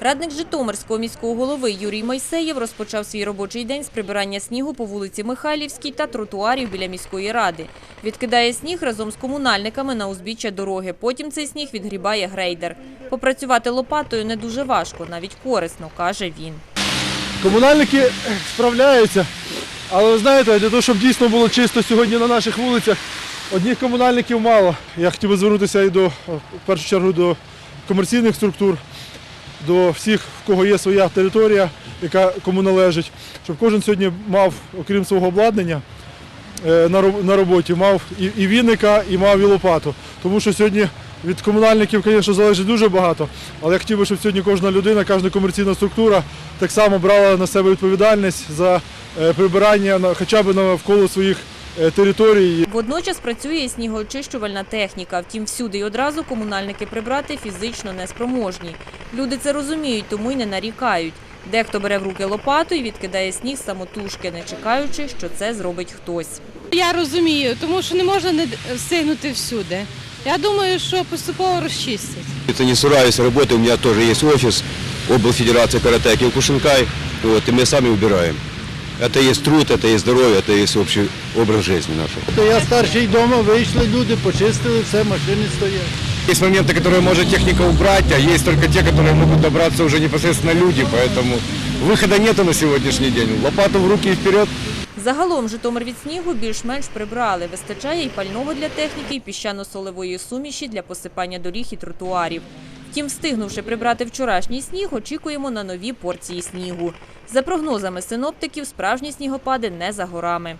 Радник Житомирського міського голови Юрій Мойсеєв розпочав свій робочий день з прибирання снігу по вулиці Михайлівській та тротуарів біля міської ради. Відкидає сніг разом з комунальниками на узбіччя дороги. Потім цей сніг відгрібає грейдер. Попрацювати лопатою не дуже важко, навіть корисно, каже він. Комунальники справляються, але ви знаєте, для того, щоб дійсно було чисто сьогодні на наших вулицях, одних комунальників мало. Я хотів би звернутися і до, в першу чергу до комерційних структур, до всіх, в кого є своя територія, яка кому належить, щоб кожен сьогодні мав, окрім свого обладнання, е, на роботі мав і, віника, і мав і лопату. Тому що сьогодні від комунальників, звісно, залежить дуже багато, але я хотів би, щоб сьогодні кожна людина, кожна комерційна структура так само брала на себе відповідальність за е, прибирання хоча б навколо своїх е, територій. Водночас працює і снігоочищувальна техніка. Втім, всюди й одразу комунальники прибрати фізично неспроможні. Люди це розуміють, тому й не нарікають. Дехто бере в руки лопату і відкидає сніг самотужки, не чекаючи, що це зробить хтось. Я розумію, тому що не можна не встигнути всюди. Я думаю, що поступово розчистять. Это не сураюсь работы, у меня тоже есть офис, облфедерации карате Киокушинкай, вот, и мы сами убираем. Это есть труд, это есть здоровье, это есть общий образ жизни наш. То я старший вдома, вийшли люди, почистили, все, машини стоять. Есть моменты, которые может техника убрать, а есть только те, которые могут добраться уже непосредственно люди, поэтому выхода нету на сегодняшний день. Лопату в руки и вперед. Загалом Житомир від снігу більш-менш прибрали. Вистачає і пального для техніки, і піщано-солевої суміші для посипання доріг і тротуарів. Втім, встигнувши прибрати вчорашній сніг, очікуємо на нові порції снігу. За прогнозами синоптиків, справжні снігопади не за горами.